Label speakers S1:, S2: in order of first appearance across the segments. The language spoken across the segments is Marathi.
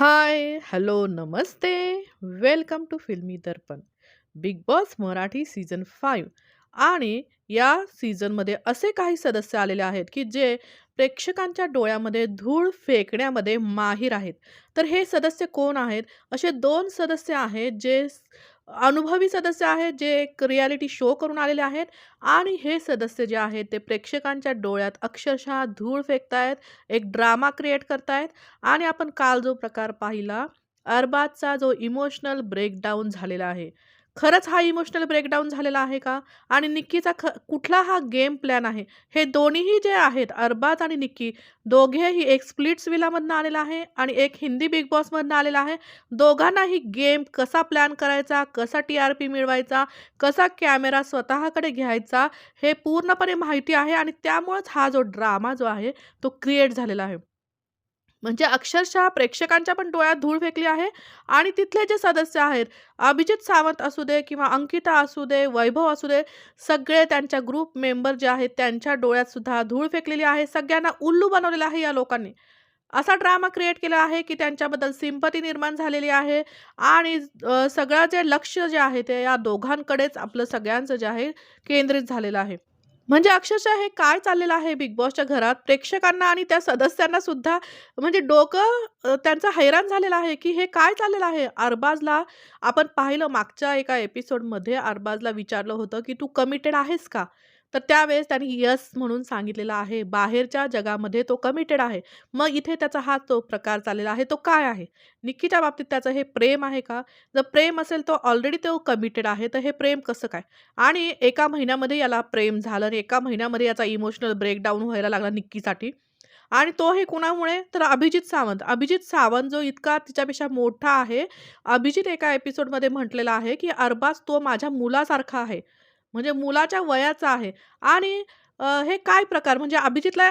S1: High, hello, Namaste. Welcome to Filmi Darpan. Bigg Boss Marathi season five आणि या सीझनमध्ये असे काही सदस्य आलेले आहेत, की जे प्रेक्षकांच्या डोळ्यामध्ये धूळ फेकण्यामध्ये माहिर आहेत. तर हे सदस्य कोण आहेत? असे दोन सदस्य आहेत, जे अनुभवी सदस्य आहेत, जे एक रियालिटी शो करून आलेले आहेत आणि हे सदस्य जे आहेत, ते प्रेक्षकांच्या डोळ्यात अक्षरशः धूळ फेकतायत, एक ड्रामा क्रिएट करतायत आणि आपण काल जो प्रकार पाहिला, अरबाजचा जो इमोशनल ब्रेकडाऊन झालेला आहे. खरंच हा इमोशनल ब्रेकडाउन झालेला आहे का? आणि निक्कीचा ख कुठला हा गेम प्लॅन आहे? हे दोन्हीही जे आहेत, अरबाज आणि निक्की दोघेही एक स्प्लिट्स विलामधनं आलेला आहे आणि एक हिंदी बिग बॉसमधनं आलेला आहे. दोघांनाही गेम कसा प्लॅन करायचा, कसा टी-आर-पी मिळवायचा, कसा कॅमेरा स्वतःकडे घ्यायचा, हे पूर्णपणे माहिती आहे आणि त्यामुळेच हा जो ड्रामा जो आहे, तो क्रिएट झालेला आहे. म्हणजे अक्षरशः प्रेक्षकांच्या पण डोळ्यात धूळ फेकली आहे आणि तिथले जे सदस्य आहेत, अभिजित सावंत असू दे किंवा अंकिता असू दे, वैभव असू दे, सगळे त्यांच्या ग्रुप मेंबर जे आहेत, त्यांच्या डोळ्यात सुद्धा धूळ फेकलेली आहे. सगळ्यांना उल्लू बनवलेला आहे या लोकांनी. असा ड्रामा क्रिएट केला आहे, की त्यांच्याबद्दल सिंपती निर्माण झालेली आहे आणि सगळं जे लक्ष जे आहे, ते या दोघांकडेच आपलं सगळ्यांचं जे आहे, केंद्रित झालेलं आहे. म्हणजे अक्षरशः हे काय चाललेलं आहे बिग बॉसच्या घरात, प्रेक्षकांना आणि त्या सदस्यांना सुद्धा म्हणजे डोकं त्यांचं हैराण झालेलं आहे, की हे काय चाललेलं आहे? अरबाजला आपण पाहिलं मागच्या एका एपिसोडमध्ये अरबाजला विचारलं होतं, की "तू कमिटेड आहेस का?" तर त्यावेळेस त्यांनी यस म्हणून सांगितलेलं आहे. बाहेरच्या जगामध्ये तो कमिटेड आहे. मग इथे त्याचा हा तो प्रकार चाललेला आहे, तो काय आहे? निक्कीच्या बाबतीत त्याचं हे प्रेम आहे का? जर प्रेम असेल, तर ऑलरेडी तो कमिटेड आहे, तर हे प्रेम कसं काय? आणि एका महिन्यामध्ये याला प्रेम झालं आणि एका महिन्यामध्ये याचा इमोशनल ब्रेकडाउन व्हायला लागला निक्कीसाठी आणि तो हे कुणामुळे? तर अभिजित सावंत. अभिजित सावंत जो इतका तिच्यापेक्षा मोठा आहे. अभिजित एका एपिसोडमध्ये म्हटलेला आहे, की "अरबाज तो माझ्या मुलासारखा आहे." म्हणजे मुलाच्या वयाचा आहे आणि हे काय प्रकार? म्हणजे अभिजितला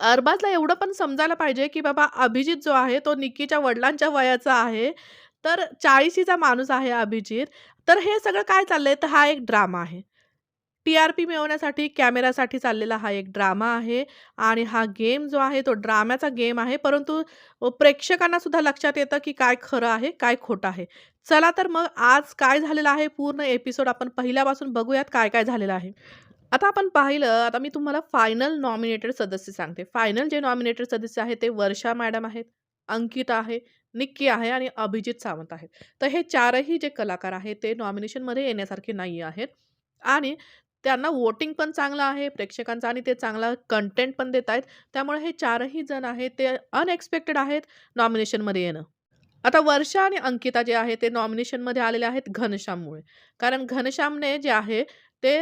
S1: अरबाजला एवढं पण समजायला पाहिजे, की बाबा अभिजित जो आहे, तो निक्कीच्या वडिलांच्या वयाचा आहे. तर 40शीचा माणूस आहे अभिजित. तर हे सगळं काय चाललंय? तर हा एक ड्रामा आहे. टी-आर-पी मिळवण्यासाठी, कॅमेरासाठी चाललेला हा एक ड्रामा आहे आणि हा गेम जो आहे, तो ड्राम्याचा गेम आहे. परंतु प्रेक्षकांना सुद्धा लक्षात येतं, की काय खरं आहे, काय खोटं आहे. चला तर मग आज काय झालेलं आहे, पूर्ण एपिसोड आपण पहिल्यापासून बघूयात काय-काय झालेलं आहे. आता आपण पाहिलं, आता मी तुम्हाला फायनल नॉमिनेटेड सदस्य सांगते. फायनल जे नॉमिनेटेड सदस्य आहेत, ते वर्षा मॅडम आहेत, अंकिता आहे, निक्की आहे आणि अभिजित सावंत आहेत. तर हे चारही जे कलाकार आहेत, ते नॉमिनेशनमध्ये येण्यासारखे नाही आहेत आणि त्यांना वोटिंग पण चांगलं आहे प्रेक्षकांचं आणि ते चांगला कंटेंट पण देत आहेत. त्यामुळे हे चारही जण आहेत, ते अनएक्सपेक्टेड आहेत नॉमिनेशनमध्ये येणं. आता वर्षा आणि अंकिता जे आहे, ते नॉमिनेशनमध्ये आलेले आहेत घनश्याममुळे. कारण घनश्यामने जे आहे, ते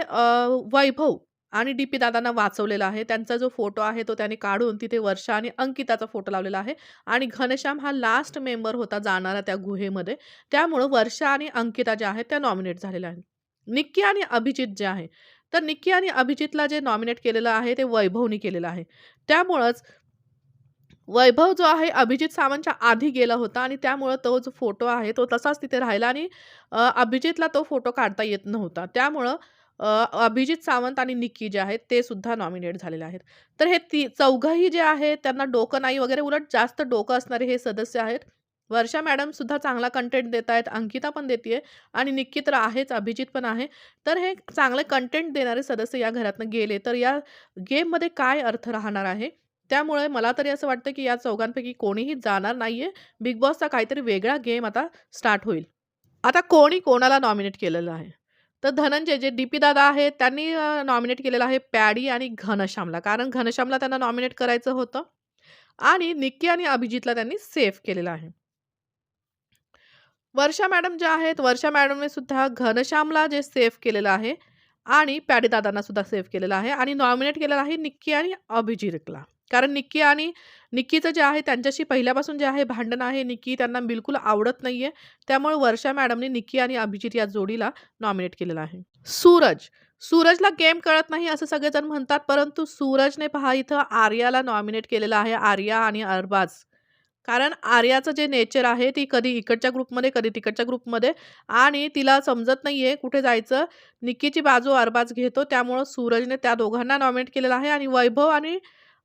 S1: वैभव आणि डी-पी दादांना वाचवलेला आहे. त्यांचा जो फोटो आहे, तो त्याने काढून तिथे वर्षा आणि अंकिताचा फोटो लावलेला आहे आणि घनश्याम हा लास्ट मेंबर होता जाणारा त्या गुहेमध्ये. त्यामुळं वर्षा आणि अंकिता ज्या आहेत, त्या नॉमिनेट झालेल्या आहेत. निक्की आणि अभिजित जे आहे, तर निक्की आणि अभिजितला जे नॉमिनेट केलेलं आहे, ते वैभवने केलेलं आहे. त्यामुळंच वैभव जो आहे, अभिजित सावंतच्या आधी गेला होता आणि त्यामुळं तो जो फोटो आहे, तो तसाच तिथे राहिला आणि अभिजितला तो फोटो काढता येत नव्हता. त्यामुळं अभिजित सावंत आणि निक्की जे आहेत, ते सुद्धा नॉमिनेट झालेले आहेत. तर हे ती चौघंही जे आहेत, त्यांना डोकं नाही वगैरे, उलट जास्त डोकं असणारे हे सदस्य आहेत. वर्षा मॅडम सुद्धा चांगला कंटेंट देत आहेत, अंकिता पण देते आणि निक्की तर आहेच, अभिजित पण आहे. तर हे चांगले कंटेंट देणारे सदस्य या घरातनं गेले, तर या गेममध्ये काय अर्थ राहणार आहे? त्यामुळे मला तरी असं वाटतं, की या चौघांपैकी कोणीही जाणार नाही आहे बिग बॉसचा काहीतरी वेगळा गेम आता स्टार्ट होईल. आता कोणी कोणाला नॉमिनेट केलेलं आहे? तर धनंजय जे डी-पी दादा आहेत, त्यांनी नॉमिनेट केलेलं आहे पॅडी आणि घनश्यामला. कारण घनश्यामला त्यांना नॉमिनेट करायचं होतं आणि निक्की आणि अभिजितला त्यांनी सेव्ह केलेलं आहे. वर्षा मॅडम ज्या आहेत, वर्षा मॅडमने सुद्धा घनश्यामला जे सेव्ह केलेलं आहे आणि पॅडी दादांना सुद्धा सेव्ह केलेलं आहे आणि नॉमिनेट केलेलं आहे निक्की आणि अभिजितला. कारण निक्की आणि निक्कीचं जे आहे, त्यांच्याशी पहिल्यापासून जे आहे भांडण आहे. निक्की त्यांना बिलकुल आवडत नाहीये. त्यामुळे वर्षा मॅडमने निक्की आणि अभिजित या जोडीला नॉमिनेट केलेलं आहे. सूरज, सूरजला गेम कळत नाही असं सगळेजण म्हणतात, परंतु सूरजने पहा इथं आर्याला नॉमिनेट केलेलं आहे. आर्या आणि अरबाज. कारण आर्याचं जे नेचर आहे, ती कधी इकडच्या ग्रुपमध्ये, कधी तिकडच्या ग्रुपमध्ये आणि तिला समजत नाही आहे कुठे जायचं. निक्कीची बाजू अरबाज घेतो. त्यामुळं सूरजने त्या दोघांना नॉमिनेट केलेलं आहे आणि वैभव आणि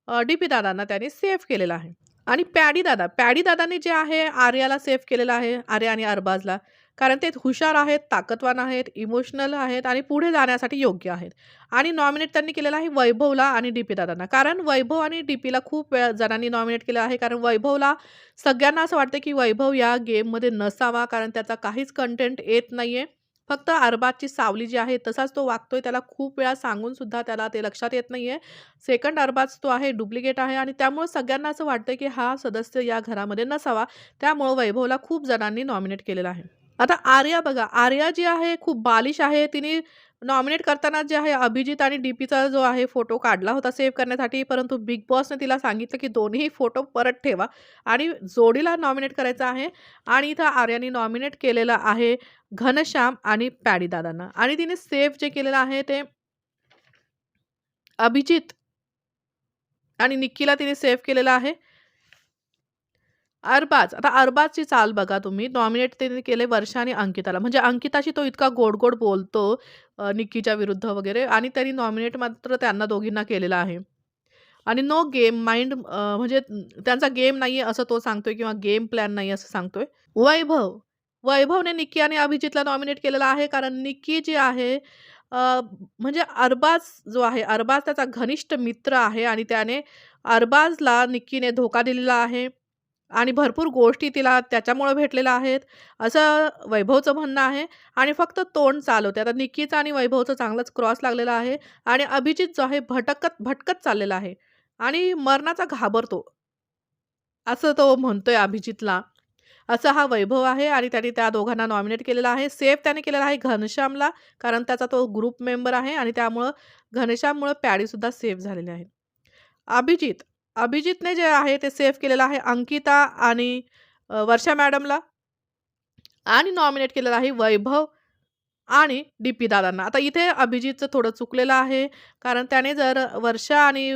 S1: डी-पी दादांना त्याने सेव्ह केलेलं आहे. आणि पॅडी दादा, पॅडी दादांनी जे आहे आर्याला सेव्ह केलेलं आहे, आर्या आणि अरबाजला. कारण ते हुशार आहेत, ताकदवान आहेत, इमोशनल आहेत आणि पुढे जाण्यासाठी योग्य आहेत. आणि नॉमिनेट त्यांनी केलेलं आहे वैभवला आणि डी-पी दादांना. कारण वैभव आणि डी-पीला खूप वेळा जणांनी नॉमिनेट केलं आहे. कारण वैभवला सगळ्यांना असं वाटतं, की वैभव या गेममध्ये नसावा कारण त्याचा काहीच कंटेंट येत नाही आहे फक्त अरबाजची सावली जी आहे तसाच तो वागतोय. त्याला खूप वेळा सांगून सुद्धा त्याला ते लक्षात येत नाहीये. सेकंड अरबाज तो आहे, डुप्लिकेट आहे आणि त्यामुळे सगळ्यांना असं वाटतं, की हा सदस्य या घरामध्ये नसावा. त्यामुळं वैभवला खूप जणांनी नॉमिनेट केलेला आहे. आता आर्या बघा, आर्या जी आहे खूप बालिश आहे. तिने नॉमिनेट करताना जे आहे अभिजित आणि डी-पीचा जो आहे फोटो काढला होता सेव्ह करण्यासाठी. परंतु बिग बॉसने तिला सांगितलं, की दोन्ही फोटो परत ठेवा आणि जोडीला नॉमिनेट करायचं आहे. आणि इथं आर्याने नॉमिनेट केलेलं आहे घनश्याम आणि पॅडीदादांना आणि तिने सेव्ह जे केलेलं आहे ते अभिजित आणि निक्कीला तिने सेव्ह केलेलं आहे. अरबाज. आता अरबाजची चाल बघा तुम्ही. नॉमिनेट त्यांनी केले वर्षा आणि अंकिताला. म्हणजे अंकिताशी तो इतका गोड-गोड बोलतो निक्कीच्या विरुद्ध वगैरे आणि त्यांनी नॉमिनेट मात्र त्यांना दोघींना केलेला आहे. आणि नो गेम माइंड म्हणजे त्यांचा गेम नाही आहे असं तो सांगतोय किंवा गेम प्लॅन नाही असं सांगतोय. वैभव. वैभवने निक्की आणि अभिजितला नॉमिनेट केलेला आहे. कारण निक्की जी आहे म्हणजे अरबाज जो आहे, अरबाज त्याचा घनिष्ठ मित्र आहे आणि त्याने अरबाजला निक्कीने धोका दिलेला आहे. आणि भरपूर गोष्टी तिला त्याच्यामुळे भेटलेल्या आहेत, असं वैभवचं म्हणणं आहे. आणि फक्त तोंड चालवते. आता निकीचं आणि वैभवचं चांगलंच क्रॉस लागलेला आहे. आणि अभिजित जो आहे भटकत भटकत चाललेला आहे. आणि मरणाचा घाबरतो. असं तो म्हणतोय अभिजितला. असा हा वैभव आहे आणि त्याने त्या दोघांना नॉमिनेट केलेला आहे. सेफ त्याने केलेला आहे घनश्यामला. कारण त्याचा तो ग्रुप मेंबर आहे आणि त्यामुळं घनश्याममुळं पॅडीसुद्धा सेफ झालेली आहे. अभिजित. अभिजितने जे आहे ते सेव्ह केलेलं आहे अंकिता आणि वर्षा मॅडमला. आणि नॉमिनेट केलेलं आहे वैभव आणि डी-पी दादांना. आता इथे अभिजितचं थोडं चुकलेलं आहे. कारण त्याने जर वर्षा आणि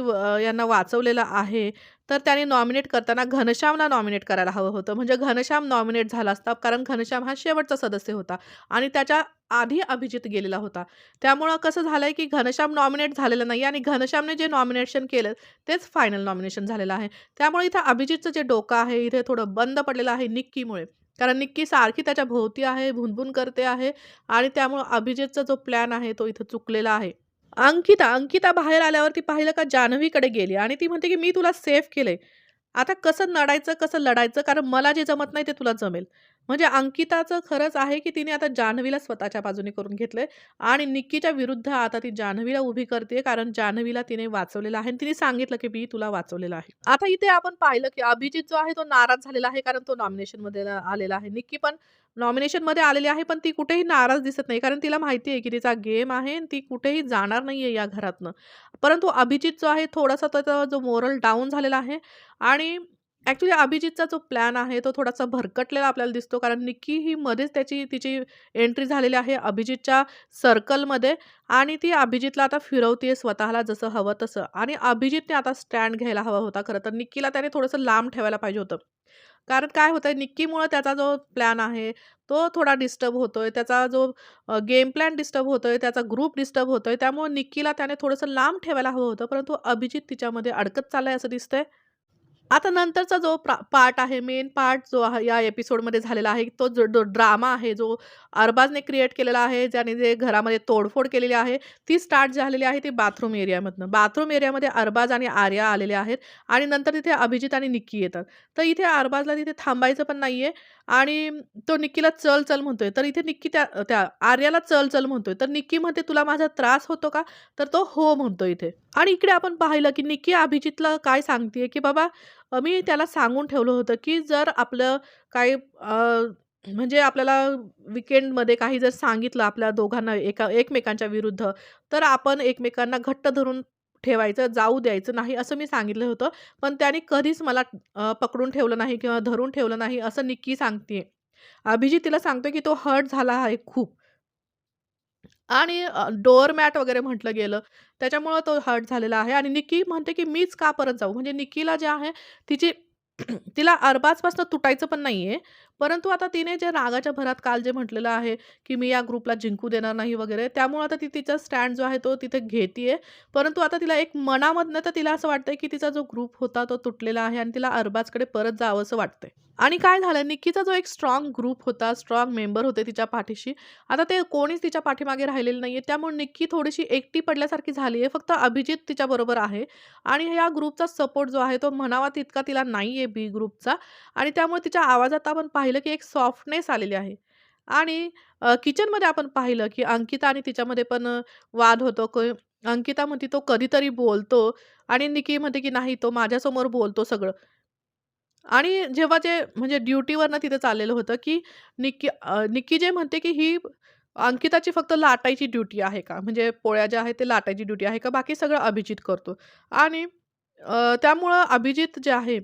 S1: यांना वाचवलेलं आहे, तर त्याने नॉमिनेट करताना घनश्यामला नॉमिनेट करायला हवं होतं. म्हणजे घनश्याम नॉमिनेट झाला असता. कारण घनश्याम हा शेवटचा सदस्य होता आणि त्याच्या आधी अभिजित गेलेला होता. त्यामुळं कसं झालंय, की घनश्याम नॉमिनेट झालेला नाही आणि घनश्यामने जे नॉमिनेशन केलं तेच फायनल नॉमिनेशन झालेलं आहे. त्यामुळे इथं अभिजितचं जे डोकं आहे इथे थोडं बंद पडलेलं आहे निक्कीमुळे. कारण निक्की सारखी त्याच्या भोवती आहे, भुनभुन करते आहे आणि त्यामुळं अभिजितचा जो प्लॅन आहे तो इथं चुकलेला आहे. अंकिता. अंकिता बाहेर आल्यावरती पाहिलं का जान्हवीकडे गेली आणि ती म्हणते, की "मी तुला सेफ केले आता कसं नडायचं कसं लढायचं? कारण मला जे जमत नाही ते तुला जमेल." म्हणजे अंकिताचं खरंच आहे, की तिने आता जान्हवीला स्वतःच्या बाजूने करून घेतलंय आणि निक्कीच्या विरुद्ध आता ती जान्हवीला उभी करते. कारण जान्हवीला तिने वाचवलेलं आहे आणि तिने सांगितलं, की "मी तुला वाचवलेलं आहे." आता इथे आपण पाहिलं, की अभिजित जो आहे तो नाराज झालेला आहे. कारण तो नॉमिनेशनमध्ये आलेला आहे. निक्की पण नॉमिनेशनमध्ये आलेली आहे, पण ती कुठेही नाराज दिसत नाही. कारण तिला माहिती आहे, की तिचा गेम आहे आणि ती कुठेही जाणार नाहीये या घरातनं. परंतु अभिजित जो आहे थोडासा त्याचा जो मोरल डाऊन झालेला आहे आणि ॲक्च्युली अभिजितचा जो प्लॅन आहे तो थोडासा भरकटलेला आपल्याला दिसतो. कारण निक्की ही मध्येच त्याची तिची एंट्री झालेली आहे अभिजितच्या सर्कलमध्ये आणि ती अभिजितला आता फिरवते स्वतःला जसं हवं तसं आणि अभिजितने आता स्टँड घ्यायला हवा होता खरं तर. निक्कीला त्याने थोडंसं लांब ठेवायला पाहिजे होतं. कारण काय होतं आहे निक्कीमुळं त्याचा जो प्लॅन आहे तो थोडा डिस्टर्ब होतो आहे त्याचा जो गेम प्लॅन डिस्टर्ब होतो आहे त्याचा ग्रुप डिस्टर्ब होतो आहे त्यामुळे निक्कीला त्याने थोडंसं लांब ठेवायला हवं होतं. परंतु अभिजित तिच्यामध्ये अडकत चाललाय असं दिसतंय. आता नंतरचा जो प्रा पार्ट आहे, मेन पार्ट जो आहे या एपिसोडमध्ये झालेला आहे, तो जो ड्रामा आहे, जो अरबाजने क्रिएट केलेला आहे, ज्याने जे घरामध्ये तोडफोड केलेली आहे, ती स्टार्ट झालेली आहे ती बाथरूम एरियामधनं. बाथरूम एरियामध्ये अरबाज आणि आर्या आलेले आहेत आणि नंतर तिथे अभिजित आणि निक्की येतात. तर इथे अरबाजला तिथे थांबायचं पण नाही आहे आणि तो निक्कीला चल, चल म्हणतोय. तर इथे निक्की त्या त्या आर्याला चल, चल म्हणतोय. तर निक्की म्हणते, "तुला माझा त्रास होतो का?" तर तो हो म्हणतो इथे. आणि इकडे आपण पाहिलं, की निक्की अभिजितला काय सांगतेय, की "बाबा मी त्याला सांगून ठेवलं होतं, की जर आपलं काही म्हणजे आपल्याला विकेंडमध्ये काही जर सांगितलं आपल्या दोघांना एका एकमेकांच्या विरुद्ध, तर आपण एकमेकांना घट्ट धरून ठेवायचं, जाऊ द्यायचं नाही असं मी सांगितलं होतं. पण त्याने कधीच मला पकडून ठेवलं नाही किंवा धरून ठेवलं नाही." असं निक्की सांगते अभिजित तिला सांगतोय, की तो हर्ट झाला आहे खूप. आणि डोअरमॅट वगैरे म्हटलं गेलं, त्याच्यामुळं तो हर्ट झालेला आहे आणि निक्की म्हणते, की "मीच का परत जाऊ?" म्हणजे निक्कीला जे आहे तिची तिला अरबाजपासून तुटायचं पण नाहीये. परंतु आता तिने जे रागाच्या भरात काल जे म्हटलेलं आहे, की मी या ग्रुपला जिंकू देणार नाही वगैरे, त्यामुळे आता ती तिचा स्टँड जो आहे तो तिथे घेते परंतु आता तिला एक मनामधनं तर तिला असं वाटतंय, की तिचा जो ग्रुप होता तो तुटलेला आहे आणि तिला अरबाजकडे परत जावंसं वाटतंय. आणि काय झालं निक्कीचा जो एक स्ट्राँग ग्रुप होता, स्ट्राँग मेंबर होते तिच्या पाठीशी, आता ते कोणीच तिच्या पाठीमागे राहिलेलं नाहीये. त्यामुळे निक्की थोडीशी एकटी पडल्यासारखी झाली आहे. फक्त अभिजित तिच्याबरोबर आहे आणि या ग्रुपचा सपोर्ट जो आहे तो म्हणावा तितका तिला नाही आहे बी ग्रुपचा आणि त्यामुळे तिच्या आवाजात आपण पाहिलं, की एक सॉफ्टनेस आलेली आहे. आणि किचनमध्ये आपण पाहिलं, की अंकिता आणि तिच्यामध्ये पण वाद होतो. क अंकिता म्हणते तो कधीतरी बोलतो आणि निक्की म्हणते, की नाही तो माझ्यासमोर बोलतो सगळं. आणि जेव्हा जे म्हणजे ड्युटीवरनं तिथे चाललेलं होतं, की निक्की निकी निक्की जे म्हणते, की ही अंकिताची फक्त लाटायची ड्युटी आहे का? म्हणजे पोळ्या ज्या आहेत ते लाटायची ड्युटी आहे का? बाकी सगळं अभिजित करतो. आणि त्यामुळं अभिजित जे आहे,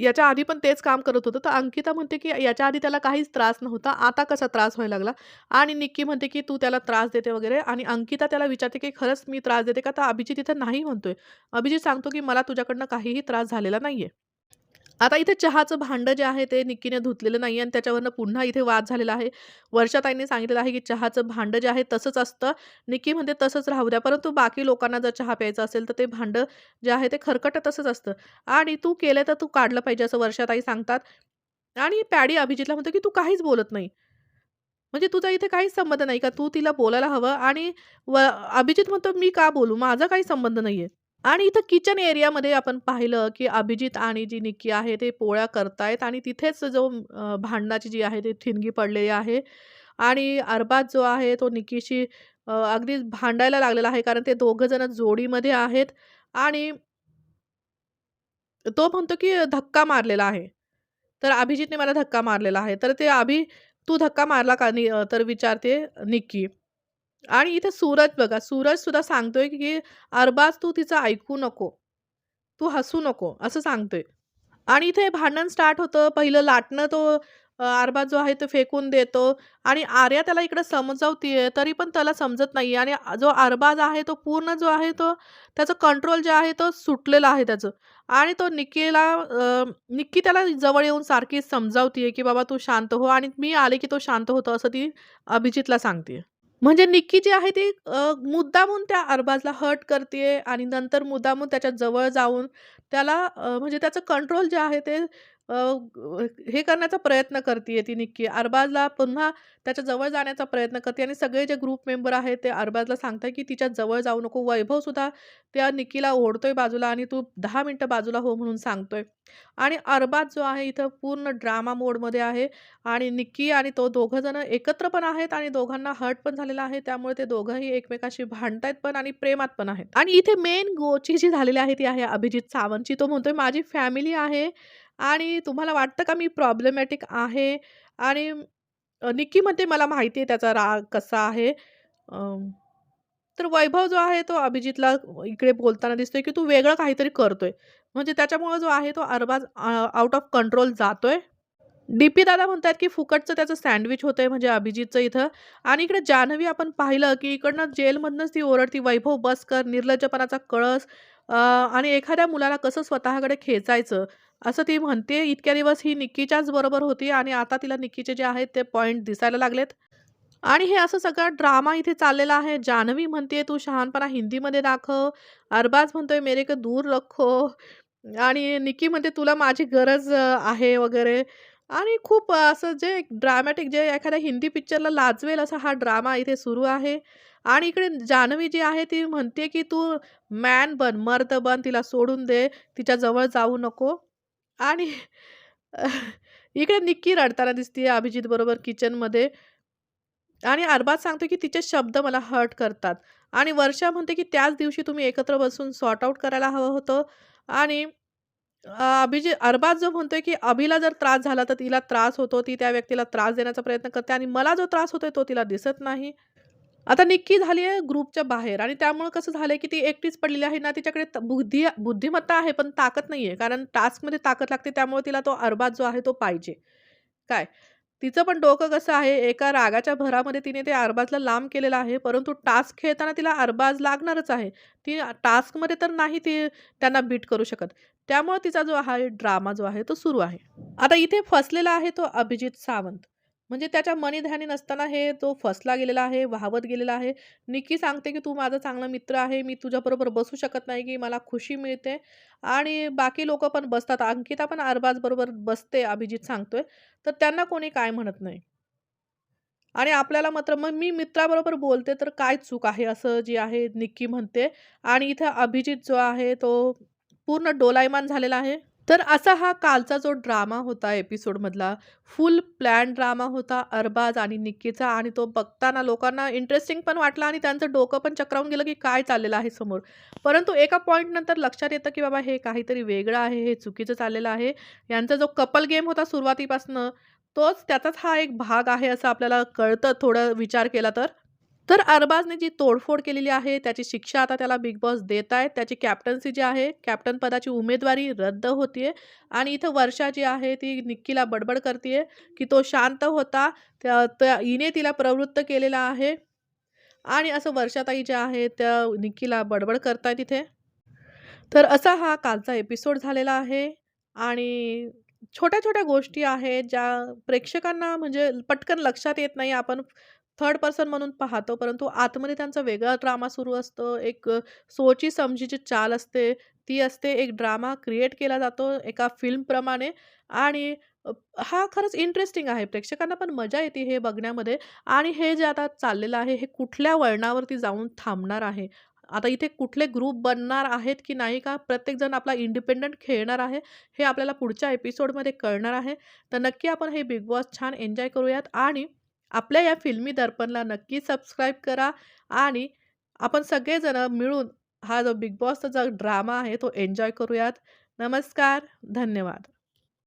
S1: याच्या आधी पण तेच काम करत होतं. तर अंकिता म्हणते, की याच्या आधी त्याला काहीच त्रास नव्हता. आता कसा त्रास व्हायला लागला? आणि निक्की म्हणते, की तू त्याला त्रास देते वगैरे आणि अंकिता त्याला विचारते, की खरंच मी त्रास देते का? तर अभिजित इथं नाही म्हणतोय. अभिजित सांगतो, की मला तुझ्याकडनं काहीही त्रास झालेला नाहीये. आता इथे चहाचं भांडं जे आहे ते निक्कीने धुतलेलं नाही आणि त्याच्यावरनं पुन्हा इथे वाद झालेला आहे. वर्षाताईंनी सांगितलेलं आहे, की चहाचं भांडं जे आहे तसंच असतं. निक्की म्हणते तसंच राहू द्या. परंतु बाकी लोकांना जर चहा प्यायचा असेल, तर ते भांडं जे आहे ते खरकटं तसंच असतं आणि तू केलं तर तू काढलं पाहिजे असं वर्षाताई सांगतात. आणि पॅडी अभिजितला म्हणतो, की "तू काहीच बोलत नाही. म्हणजे तुझा इथे काहीच संबंध नाही का? तू तिला बोलायला हवं." आणि व अभिजित म्हणतो, "मी का बोलू? माझा काही संबंध नाही आहे आणि इथं किचन एरियामध्ये आपण पाहिलं, की अभिजित आणि जी निक्की आहे ते पोळ्या करतायत आणि तिथेच जो भांडणाची जी आहे ती ठिणगी पडलेली आहे आणि अरबाज जो आहे तो निक्कीशी अगदी अगदीच भांडायला लागलेला आहे कारण ते दोघं जण जोडीमध्ये आहेत आणि तो म्हणतो, की धक्का मारलेला आहे. तर अभिजितने मला धक्का मारलेला आहे. तर ते अभि तू धक्का मारला का? नि तर विचारते निक्की. आणि इथे सूरज बघा, सूरज सुद्धा सांगतोय, की "अरबाज तू तिचं ऐकू नको. तू हसू नको." असं सांगतोय. आणि इथे भांडण स्टार्ट होतं. पहिलं लाटणं तो अरबाज जो आहे तो फेकून देतो आणि आर्या त्याला इकडे समजावतीये, तरी पण त्याला समजत नाही आणि जो अरबाज आहे तो पूर्ण जो आहे तो त्याचं कंट्रोल जे आहे तो सुटलेला आहे त्याचं. आणि तो निक्कीला निक्की त्याला जवळ येऊन सारखी समजावतीये, की "बाबा तू शांत हो" आणि मी आले की तो शांत होतो असं ती अभिजितला सांगते म्हणजे निक्की जी आहे ती अ, मुद्दामून त्या अरबाजला हर्ट करतीये आणि नंतर मुद्दामून त्याच्याजवळ जाऊन त्याला अ, म्हणजे त्याचं कंट्रोल जे आहे ते हे करण्याचा प्रयत्न करते ती निक्की. अरबाजला पुन्हा त्याच्याजवळ जाण्याचा प्रयत्न करते आणि सगळे जे ग्रुप मेंबर आहेत ते अरबाजला सांगतात की तिच्या जवळ जाऊ नको. वैभवसुद्धा त्या निक्कीला ओढतोय बाजूला आणि तू दहा मिनटं बाजूला हो म्हणून सांगतोय. आणि अरबाज जो आहे इथं पूर्ण ड्रामा मोडमध्ये आहे आणि निक्की आणि तो दोघं जण एकत्र पण आहेत आणि दोघांना हर्ट पण झालेला आहे. त्यामुळे ते दोघंही एकमेकाशी भांडतायत पण आणि प्रेमात पण आहेत. आणि इथे मेन गोची जी झालेली आहे ती आहे अभिजित सावंतची. तो म्हणतोय माझी फॅमिली आहे आणि तुम्हाला वाटतं का मी प्रॉब्लेमॅटिक आहे? आणि अ, म्हणते मला माहिती आहे त्याचा राग कसा आहे. तर वैभव जो आहे तो अभिजितला इकडे बोलताना दिसतोय, की तू वेगळं काहीतरी करतोय. म्हणजे त्याच्यामुळे जो आहे तो अरबाज आउट ऑफ कंट्रोल जातोय. डी-पी दादा म्हणतात की फुकटचं त्याचं सँडविच होतंय म्हणजे अभिजितचं इथं आणि इकडे जान्हवी आपण पाहिलं, की इकडनं जेलमधनंच ती ओरडती, "वैभव बस कर, निर्लज्जपणाचा कळस आणि एखाद्या मुलाला कसं स्वतःकडे खेचायचं." असं ती म्हणते. इतक्या दिवस ही निक्कीच्याच बरोबर होती आणि आता तिला निक्कीचे जे आहेत ते पॉईंट दिसायला लागलेत. आणि हे असं सगळा ड्रामा इथे चाललेला आहे. जान्हवी म्हणते "तू शहाणपणा हिंदीमध्ये दाखव." अरबाज म्हणतोय, "मेरे को दूर रखो." आणि निक्की म्हणते, "तुला माझी गरज आहे" वगैरे. आणि खूप असं जे ड्रामॅटिक जे एखाद्या हिंदी पिक्चरला लाजवेल असा हा ड्रामा इथे सुरू आहे. आणि इकडे जान्हवी जी आहे ती म्हणते, की "तू मॅन बन, मर्द बन, तिला सोडून दे, तिच्या जवळ जाऊ नको." आणि इकडे निक्की रडताना दिसते अभिजित बरोबर किचनमध्ये. आणि अरबाज सांगतो, की तिचे शब्द मला हर्ट करतात. आणि वर्षा म्हणते, की त्याच दिवशी तुम्ही एकत्र बसून सॉर्ट आउट करायला हवं होतं. आणि अभिजित अरबाज जो म्हणतोय, की अभिला जर त्रास झाला तर तिला त्रास होतो. ती त्या व्यक्तीला त्रास देण्याचा प्रयत्न करते आणि मला जो त्रास होतोय तो तिला दिसत नाही. आता निक्की झाली आहे ग्रुपच्या बाहेर आणि त्यामुळे कसं झालंय, की ती एकटीच पडलेली आहे ना, तिच्याकडे बुद्धी बुद्धिमत्ता आहे पण ताकद नाही आहे कारण टास्कमध्ये ताकद लागते त्यामुळे तिला तो अरबाज जो आहे तो पाहिजे. काय? तिचं पण डोकं कसं आहे, एका रागाच्या भरामध्ये तिने ते अरबाजला लांब केलेलं आहे, परंतु टास्क खेळताना तिला अरबाज लागणारच आहे. ती टास्कमध्ये तर नाही ती त्यांना बीट करू शकत. त्यामुळे तिचा जो आहे ड्रामा जो आहे तो सुरू आहे आता इथे फसलेला आहे तो अभिजित सावंत म्हणजे त्याच्या मनीध्यानी नसताना हे तो फसला गेलेला आहे वाहवत गेलेला आहे. निक्की सांगते की तू माझा चांगला मित्र आहे मी तुझ्याबरोबर बसू शकत नाही की मला खुशी मिळते. आणि बाकी लोक पण बसतात. अंकिता पण अरबाजबरोबर बसते अभिजित सांगतोय. तर त्यांना कोणी काय म्हणत नाही. आणि आपल्याला मात्र मग मी मित्राबरोबर बोलते तर काय चूक आहे असं जी आहे निक्की म्हणते. आणि इथं अभिजित जो आहे तो पूर्ण डोलायमान झालेला आहे. तर असा हा कालचा जो ड्रामा होता एपिसोडमधला फुल प्लॅन ड्रामा होता अरबाज आणि निक्कीचा आणि तो बघताना लोकांना इंटरेस्टिंग पण वाटला आणि त्यांचं डोकं पण चक्रावून गेलं की काय चाललेलं आहे समोर. परंतु एका पॉईंटनंतर लक्षात येतं की बाबा हे काहीतरी वेगळं आहे हे चुकीचं चाललेलं आहे. यांचा जो कपल गेम होता सुरुवातीपासनं तोच त्याचाच हा एक भाग आहे असं आपल्याला कळतं थोडं विचार केला तर. तर अरबाजने जी तोडफोड केलेली आहे त्याची शिक्षा आता त्याला बिग बॉस देत आहेत. त्याची कॅप्टन्सी जी आहे कॅप्टन पदाची उमेदवारी रद्द होतीये. आणि इथं वर्षा जी आहे ती निक्कीला बडबड करते की तो शांत होता. त्या त्या हिने तिला प्रवृत्त केलेला आहे. आणि असं वर्षाताई ज्या आहे त्या निक्कीला बडबड करताय इथे. तर असा हा कालचा एपिसोड झालेला आहे. आणि छोट्या छोट्या गोष्टी आहेत ज्या प्रेक्षकांना म्हणजे पटकन लक्षात येत नाही. आपण थर्ड पर्सन म्हणून पाहतो परंतु आतमध्ये त्यांचा वेगळा ड्रामा सुरू असतो. एक अ, सोची समजीची चाल असते ती असते एक ड्रामा क्रिएट केला जातो एका फिल्मप्रमाणे आणि हा खरंच इंटरेस्टिंग आहे. प्रेक्षकांना पण मजा येते हे बघण्यामध्ये. आणि हे जे आता चाललेलं आहे हे कुठल्या वळणावरती जाऊन थांबणार आहे? आता इथे कुठले ग्रुप बनणार आहेत की नाही का? प्रत्येकजण आपला इंडिपेंडंट खेळणार आहे हे आपल्याला पुढच्या एपिसोडमध्ये कळणार आहे. तर नक्की आपण हे बिग बॉस छान एन्जॉय करूयात. आणि आपल्या या फिल्मी दर्पणला नक्की सबस्क्राईब करा आणि आपण सगळेजण मिळून हा जो बिग बॉसचा जो ड्रामा आहे तो एन्जॉय करूयात. नमस्कार धन्यवाद.